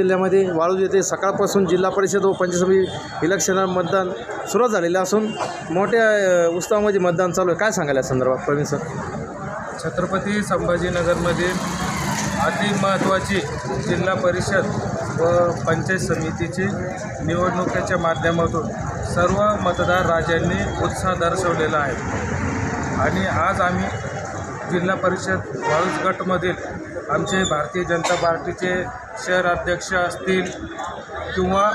जिल्ह्यामध्ये वाळूज येथे सकाळपासून जिल्हा परिषद व पंचायत समिती इलेक्शनला मतदान सुरुवात झालेलं असून मोठ्या उत्सवामध्ये उत्साहामध्ये मतदान चालू आहे. काय सांगायला संदर्भात? प्रवीण सर. छत्रपती संभाजीनगरमध्ये अति महत्त्वाची जिल्हा परिषद व पंचायत समितीची निवडणुकीच्या माध्यमातून सर्व मतदार राजांनी उत्साह दर्शवलेला आहे. आणि आज आम्ही जिल्हा परिषद वाळूज गटमधील आमचे भारतीय जनता पार्टीचे शहर अध्यक्ष असतील किंवा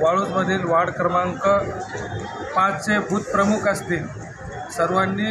वाळूजमधील वार्ड क्रमांक पाचचे बूथ प्रमुख असतील सर्वांनी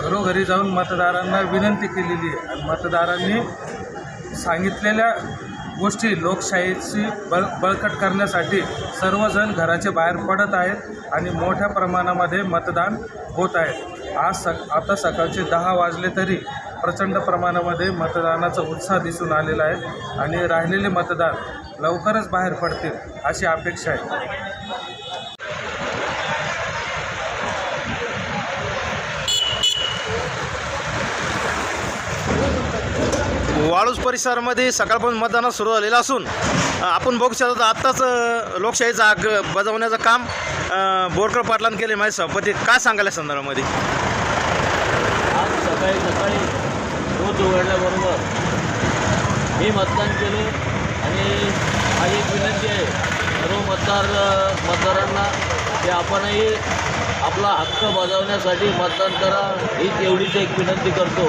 घरोघरी जाऊन मतदारांना विनंती केलेली आहे. आणि मतदारांनी सांगितलेल्या गोष्टी लोकशाहीची बळ बळकट करण्यासाठी सर्वजण घराचे बाहेर पडत आहेत आणि मोठ्या प्रमाणामध्ये मतदान होत आहे. आज सक आता सकाळचे दहा वाजले तरी प्रचंड प्रमाणामध्ये मतदानाचा उत्साह दिसून आलेला आहे आणि राहिलेले मतदार लवकरच बाहेर पडतील अशी अपेक्षा आहे. वाळूज परिसरामध्ये सकाळपासून मतदान सुरू झालेलं असून आपण बघू शकतो आत्ताच लोकशाहीचा आग बजावण्याचं काम बोरकर पाटलांनी केले माझे सभापती काय सांगायला संदर्भामध्ये? आज सकाळी सकाळी रोज उघडल्याबरोबर मी मतदान केले आणि माझी एक विनंती आहे सर्व मतदार मतदारांना की आपणही आपला हक्क बजावण्यासाठी मतदान करा ही एवढीच एक विनंती करतो.